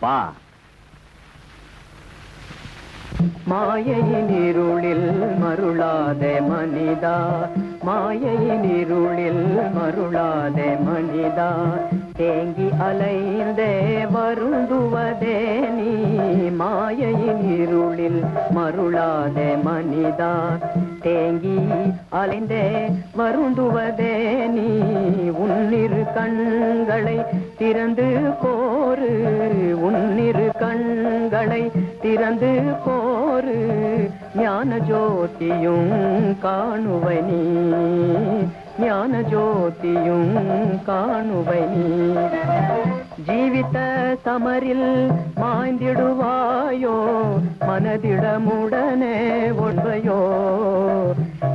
அப்பா மாயையின் இருளில் மருளாதே மனிதா. மாயையின் இருளில் மருளாதே மனிதா. தேங்கி அலைந்தே வருந்துவதே மாயையின் இருளில் மருளாத மனிதா தேங்கி அலைந்தே வருந்துவதே நீ. உன்னிரு கண்களை திறந்து போரு உன்னிரு கண்களை திறந்து போரு. ஞான ஜோதியும் காணுவை ஞான ஜோதியும் காணுவை. ஜீவித்த சமரில் மாய்ந்திடுவாயோ? மனதிடமுடனே ஒன்பையோ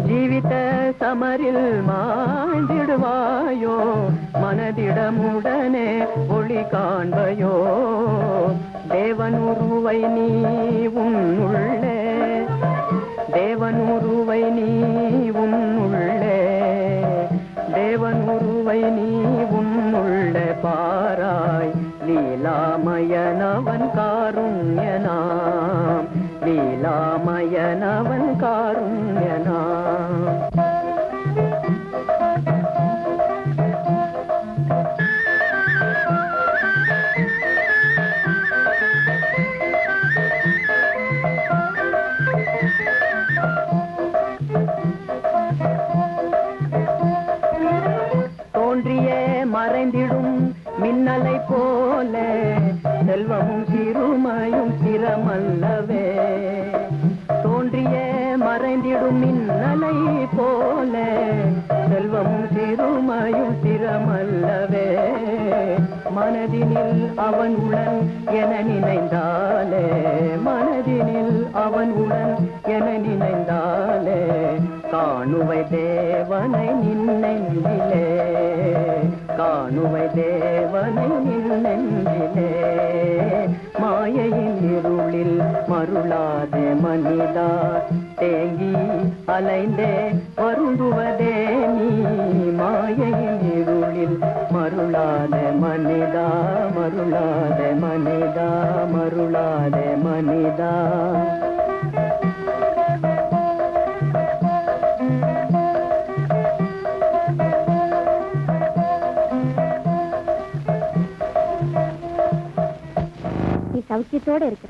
ஜீவித்த சமரில் மாய்ந்திடுவாயோ? மனதிடமுடனே ஒளி காண்பையோ? தேவன் உருவை நீ உன்னுள்ளே பாராய் லீலாமயனவன் காருண்யனாம். லீலாமயனவன் காருண்யனாம். மறைந்திடும் மின்னலை போல செல்வமும் சிறுமையும் சிரமல்லவே. தோன்றிய மறைந்திடும் மின்னலை போல செல்வமும் சிறுமையும் சிரமல்லவே. மனதினில் அவன் உடன் என நினைந்தாலே மனதினில் அவன் உடன் என நினைந்தாலே காணுவை தேவனை நின்னிலே காணுவை தேவனை நின்னெஞ்சிலே மாயையின் இருளில் மருளாதே மனிதா தேங்கி அலைந்தே வருந்துவதே நீ. மாயையின் இருளில் மருளாத மனிதா மருளாத மனிதா மருளாத மனிதா. சௌக்கியத்தோட இருக்கிற